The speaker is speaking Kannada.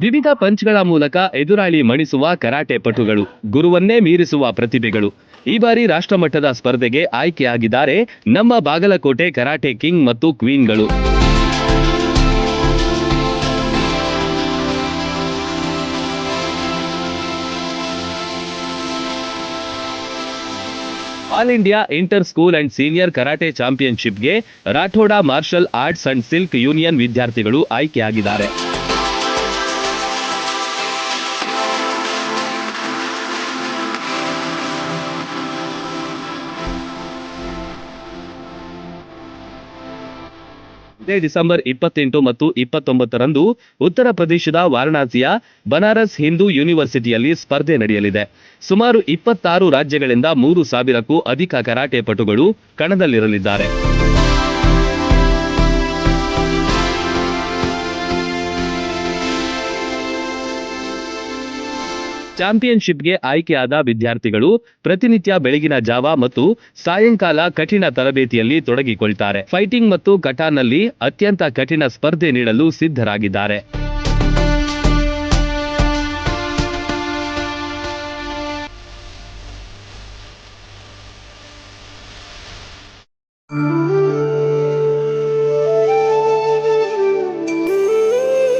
ವಿವಿಧ ಪಂಚ್ಗಳ ಮೂಲಕ ಎದುರಾಳಿ ಮಣಿಸುವ ಕರಾಟೆ ಪಟುಗಳು, ಗುರುವನ್ನೇ ಮೀರಿಸುವ ಪ್ರತಿಭೆಗಳು. ಈ ಬಾರಿ ರಾಷ್ಟ್ರಮಟ್ಟದ ಸ್ಪರ್ಧೆಗೆ ಆಯ್ಕೆಯಾಗಿದ್ದಾರೆ ನಮ್ಮ ಬಾಗಲಕೋಟೆ ಕರಾಟೆ ಕಿಂಗ್ ಮತ್ತು ಕ್ವೀನ್ಗಳು. All India inter school and senior karate ಚಾಂಪಿಯನ್ಶಿಪ್ಗೆ Rathod martial arts and silk union ವಿದ್ಯಾರ್ಥಿಗಳು ಆಯ್ಕೆಯಾಗಿದ್ದಾರೆ. ಇದೇ ಡಿಸೆಂಬರ್ ಇಪ್ಪತ್ತೆಂಟು ಮತ್ತು ಇಪ್ಪತ್ತೊಂಬತ್ತರಂದು ಉತ್ತರ ಪ್ರದೇಶದ ವಾರಣಾಸಿಯ ಬನಾರಸ್ ಹಿಂದೂ ಯೂನಿವರ್ಸಿಟಿಯಲ್ಲಿ ಸ್ಪರ್ಧೆ ನಡೆಯಲಿದೆ. ಸುಮಾರು ಇಪ್ಪತ್ತಾರು ರಾಜ್ಯಗಳಿಂದ ಮೂರು ಸಾವಿರಕ್ಕೂ ಅಧಿಕ ಕರಾಟೆ ಪಟುಗಳು ಕಣದಲ್ಲಿರಲಿದ್ದಾರೆ. ಚಾಂಪಿಯನ್ಶಿಪ್ಗೆ ಆಯ್ಕೆಯಾದ ವಿದ್ಯಾರ್ಥಿಗಳು ಪ್ರತಿನಿತ್ಯ ಬೆಳಗಿನ ಜಾವ ಮತ್ತು ಸಾಯಂಕಾಲ ಕಠಿಣ ತರಬೇತಿಯಲ್ಲಿ ತೊಡಗಿಕೊಳ್ತಾರೆ. ಫೈಟಿಂಗ್ ಮತ್ತು ಕಟಾನ್ನಲ್ಲಿ ಅತ್ಯಂತ ಕಠಿಣ ಸ್ಪರ್ಧೆ ನೀಡಲು ಸಿದ್ಧರಾಗಿದ್ದಾರೆ.